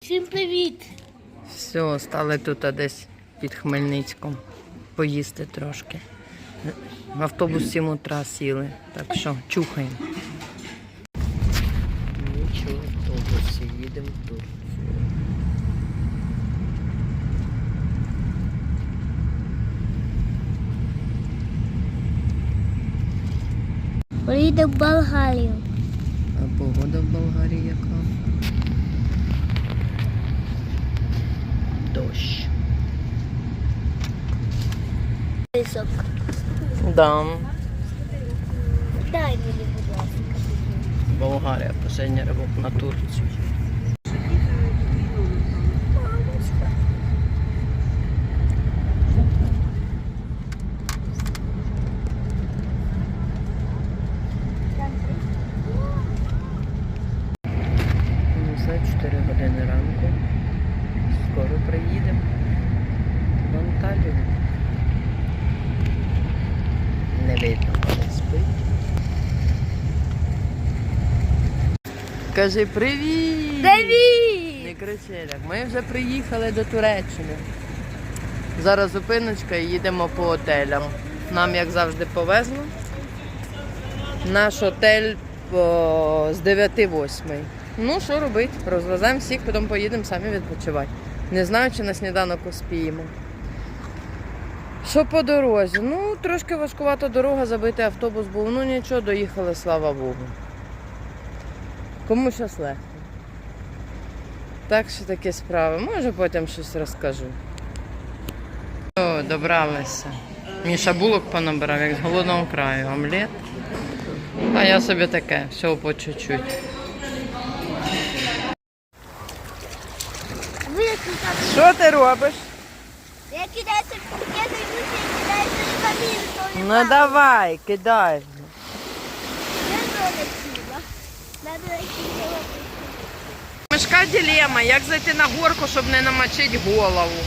Всім привіт! Все, стали тут десь під Хмельницьком поїсти трошки. В автобус 7 утра сіли, так що чухаємо. Нічого, в автобусі їдемо в Турцію. Поїдемо в Болгарію. А погода в Болгарії яка? Дощ. Писок. Да, Дай мені, будь ласка. Болгарія, последній ривок на Турцію. Не знаю, 4 години ранку. Скоро приїдемо в Анталію. Не видно, коли спить. Кажи привіт! Не кричи так. Ми вже приїхали до Туреччини. Зараз зупиночка і їдемо по готелям. Нам, як завжди, повезло. Наш готель о, з 9-8. Ну, що робити? Розвеземо всіх, потім поїдемо самі відпочивати. Не знаю, чи на сніданок успіємо. Що по дорозі? Ну, трошки важкувата дорога, забитий автобус був. Ну нічого, доїхали, слава Богу. Кому щас легко. Так що такі справи. Може потім щось розкажу. О, добралися. Міша булок понабирав, як з голодного краю, омлет. А я собі таке, всього по чуть-чуть. Що ти робиш? я кидаюся, і кидаюся в камін, Ну давай, кидай. Я зробила. Мешка дилема, як зайти на горку, щоб не намочити голову.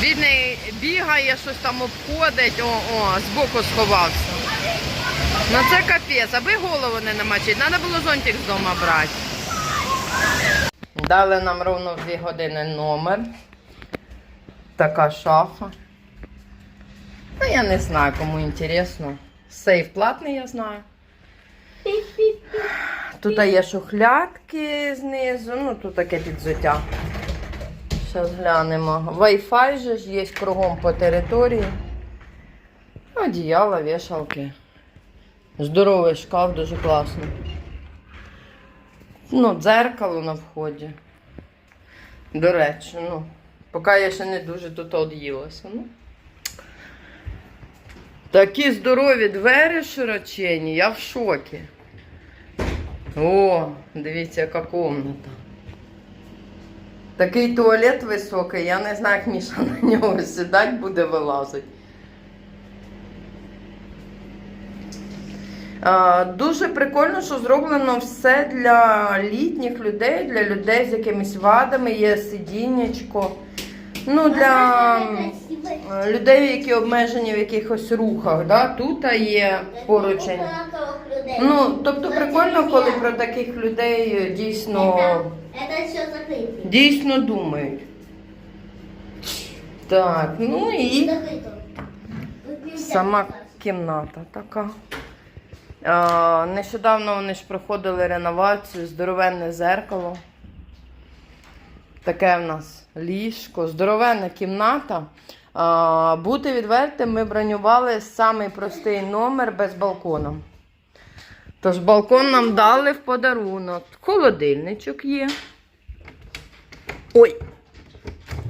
Бідний бігає, щось там обходить, о, о, збоку сховався. Ну це капець, аби голову не намочити, треба було зонтик з дому брати. Дали нам ровно в 2 години номер. Така шафа. Ну, я не знаю, кому інтересно. Сейф платний, я знаю. Тут є шухлядки знизу, ну тут таке підзуття. Зараз глянемо. Wi-Fi же ж є кругом по території. Одіяла, вішалки. Здоровий шкаф, дуже класно. Ну, дзеркало на вході. До речі, ну, поки я ще не дуже тут од'їлася. Ну. Такі здорові двері широчені, я в шокі. О, дивіться, яка комната. Такий туалет високий, я не знаю, як Міша на нього сідати буде вилазити. Дуже прикольно, що зроблено все для літніх людей, для людей з якимись вадами, є сидіннячко. Ну, для м, е, людей, які обмежені в якихось рухах. Да? Тут є поручень. Ну, тобто прикольно, коли про таких людей е, дійсно, Это все закрыто. дійсно думають. Так, ну і Закрыто. Тут нельзя сама писать. кімната така. А, нещодавно вони ж проходили реновацію, здоровенне зеркало. Таке в нас ліжко, здоровенна кімната. Бути відвертим, ми бронювали самий простий номер без балкону. Тож балкон нам дали в подарунок. Холодильничок є. Ой!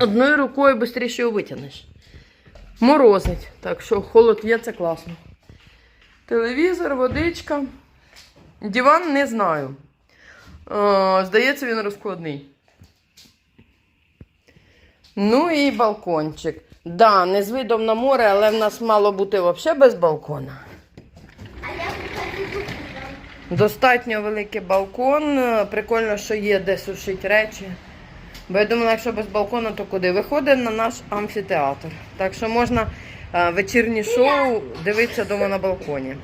Одною рукою швидше його витягнеш. Морозить. Так що холод є, це класно. Телевізор, водичка. Диван не знаю. Е, здається, він розкладний. Ну і балкончик. Да, не з видом на море, але в нас мало бути взагалі без балкона. Достатньо великий балкон. Прикольно, що є де сушити речі. Бо я думала, якщо без балкону, то куди? Виходить на наш амфітеатр. Так що можна е, вечірні шоу дивитися вдома на балконі.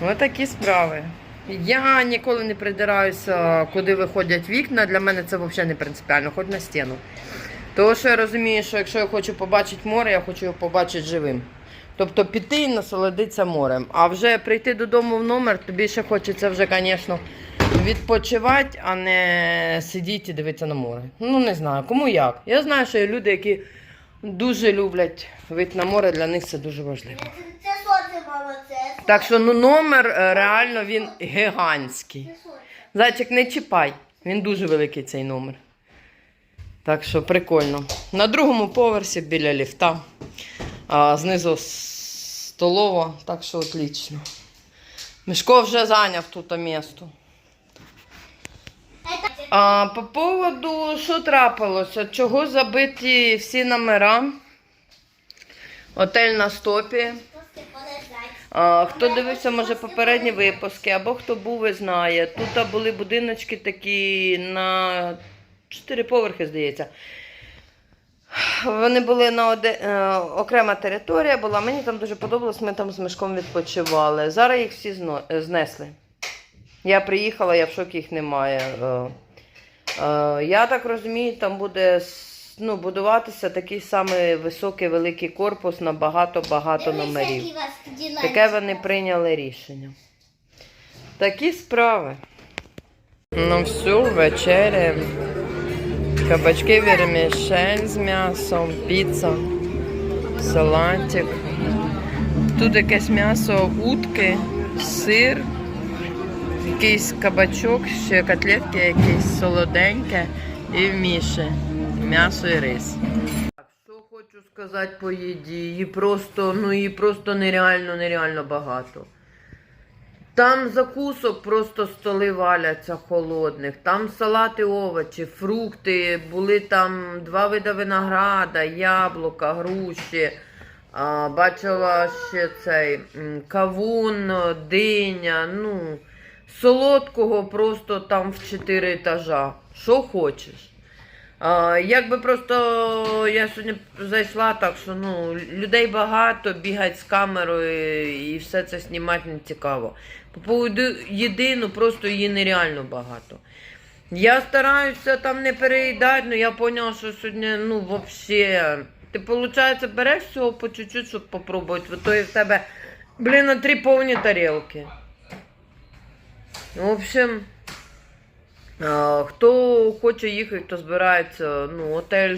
Ось такі справи. Я ніколи не придираюся, куди виходять вікна. Для мене це взагалі не принципіально, хоч на стіну. Тому що я розумію, що якщо я хочу побачити море, я хочу його побачити живим. Тобто піти і насолодитися морем. А вже прийти додому в номер, тобі ще хочеться вже, звісно, відпочивати, а не сидіти і дивитися на море. Ну, не знаю, кому як. Я знаю, що є люди, які дуже люблять вид на море, для них це дуже важливо. Це, це що мама? Це? Так що ну, номер е, реально він гігантський. Зайчик, не чіпай. Він дуже великий цей номер. Так що прикольно. На другому поверсі біля ліфта. А, знизу столова, так що отлично. Мішко вже зайняв тут місто. А, по поводу, що трапилося? Чого забиті всі номера? Отель на стопі. Хто дивився, може, попередні випуски, або хто був і знає. Тут були будиночки такі на 4 поверхи, здається. Вони були на оде... е, окрема територія була. Мені там дуже подобалось, ми там з мішком відпочивали. Зараз їх всі зно... е, знесли. Я приїхала, я в шокі їх немає. Е, Я так розумію, там буде ну, будуватися такий самий високий великий корпус на багато-багато номерів. Таке вони прийняли рішення. Такі справи. Ну все, вечеря. Кабачки вермішель з м'ясом, піца, салатик. Тут якесь м'ясо утки, сир, якийсь кабачок, ще котлетки якісь солоденьке і в міші. М'ясо і рис. Так, що хочу сказати по їді. Її просто, ну її просто нереально, нереально багато. Там закусок просто столи валяться холодних, там салати, овочі, фрукти, були там два види винограда, яблука, груші. А, бачила ще цей кавун, диня, ну, солодкого просто там в чотири етажа. Що хочеш. Якби просто я сьогодні зайшла, так що ну, людей багато, бігать з камерою і все це знімати не цікаво. По поводу їди, ну просто її нереально багато. Я стараюся там не переїдати, але я зрозуміла, що сьогодні, ну, взагалі. Ти, виходить, береш всього по чуть-чуть, щоб попробувати, в то і в тебе, блін, на три повні тарілки. В общем, хто хоче їхати, хто збирається, ну, отель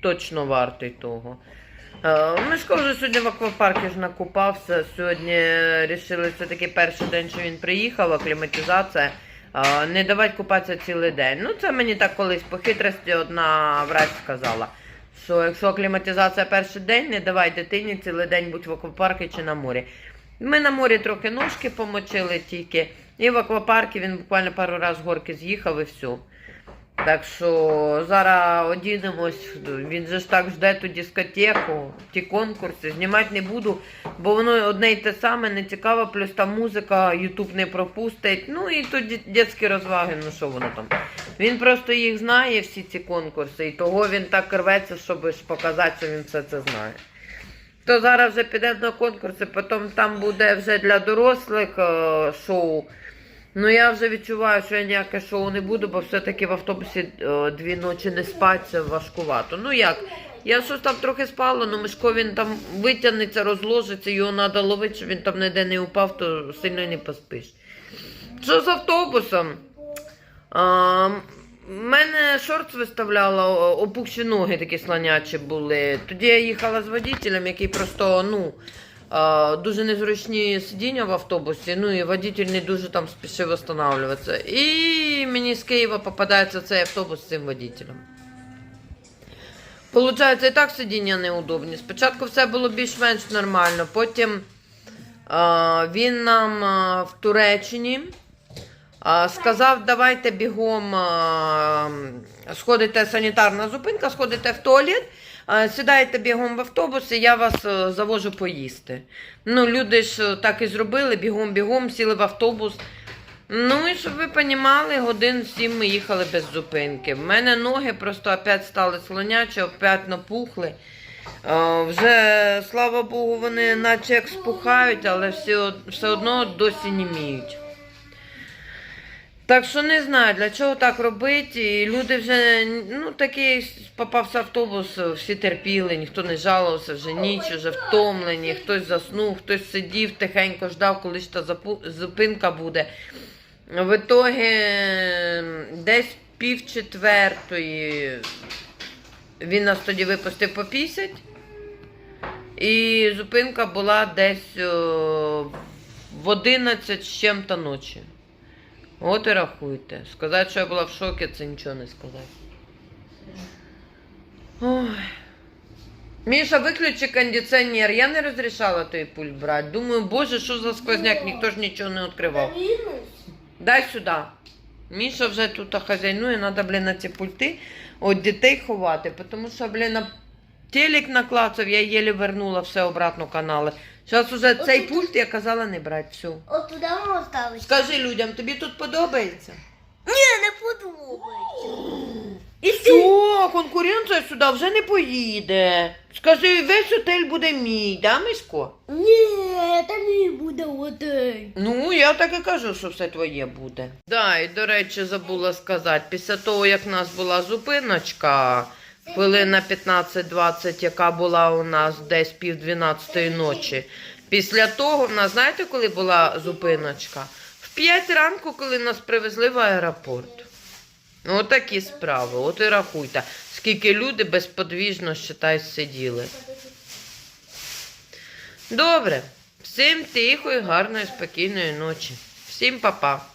точно вартий того. Мишко вже сьогодні в аквапарку ж накупався. Сьогодні вирішили, це такий перший день, що він приїхав, акліматизація. Не давати купатися цілий день. Ну, це мені так колись по хитрості одна врач сказала. Що якщо акліматизація перший день, не давай дитині цілий день будь в аквапарку чи на морі. Ми на морі трохи ножки помочили тільки. І в аквапарку він буквально пару разів горки з'їхав і все. Так що зараз одінемось, він же ж так жде ту дискотеку, ті конкурси, знімати не буду, бо воно одне й те саме, не цікаво, плюс там музика, Ютуб не пропустить. Ну і то ді- дитячі розваги, ну що воно там. Він просто їх знає, всі ці конкурси, і того він так рветься, щоб показати, що він все це знає. То зараз вже піде на конкурси, потім там буде вже для дорослих е, шоу. Ну я вже відчуваю, що я ніяке шоу не буду, бо все-таки в автобусі е, дві ночі не спати, це важкувато. Ну як? Я щось там трохи спала, ну Мишко він там витягнеться, розложиться, його треба ловити, щоб він там ніде не упав, то сильно не поспиш. Що з автобусом? А, мене шорт виставляла, опухші ноги такі слонячі були. Тоді я їхала з водителем, який просто, ну, дуже незручні сидіння в автобусі, ну і водитель не дуже там спішив встановлюватися. І мені з Києва попадається цей автобус з цим водителем. Получається, і так сидіння неудобні. Спочатку все було більш-менш нормально, потім а, він нам а, в Туреччині. Сказав, давайте бігом сходите санітарна зупинка, сходите в туалет, сідаєте бігом в автобус, і я вас е, завожу поїсти. Ну, люди ж е, так і зробили, бігом-бігом, сіли в автобус. Ну і щоб ви розуміли, годин сім ми їхали без зупинки. В мене ноги просто опять стали слонячі, опять напухли. Вже, слава Богу, вони наче як спухають, але все, все одно досі не міють. Так що не знаю, для чого так робити. І люди вже, ну такий попався автобус, всі терпіли, ніхто не жалувався, вже ніч, вже втомлені, хтось заснув, хтось сидів тихенько, ждав, коли ж та зупинка буде. В ітогі десь пів четвертої він нас тоді випустив по 50. І зупинка була десь о, в 11 з чим-то ночі. От і рахуйте. Сказати, що я була в шокі, це нічого не сказати. Ой. Міша, виключи кондиціонер. Я не розрішала той пульт брати. Думаю, боже, що за сквозняк, ніхто ж нічого не відкривав. Дай сюди. Міша вже тут хазяйнує, треба, блін, на ці пульти від дітей ховати, тому що, блін, телек наклацав, я єлі вернула все обратно канали. Зараз уже цей пульт я казала не брати. Все. От туди воно ставиться. Скажи людям, тобі тут подобається? Ні, не подобається. І ти. Що, конкуренція сюди вже не поїде. Скажи, весь отель буде мій, да, Мисько? Ні, це не буде один. Ну, я так і кажу, що все твоє буде. Да, і до речі, забула сказати, після того, як в нас була зупиночка, хвилин на 15-20, яка була у нас десь пів 12 ночі. Після того, в нас, знаєте, коли була зупиночка? В 5 ранку, коли нас привезли в аеропорт. Ну, Отакі справи. От і рахуйте, скільки люди безподвіжно считай, сиділи. Добре. Всім тихої, гарної, спокійної ночі. Всім па-па.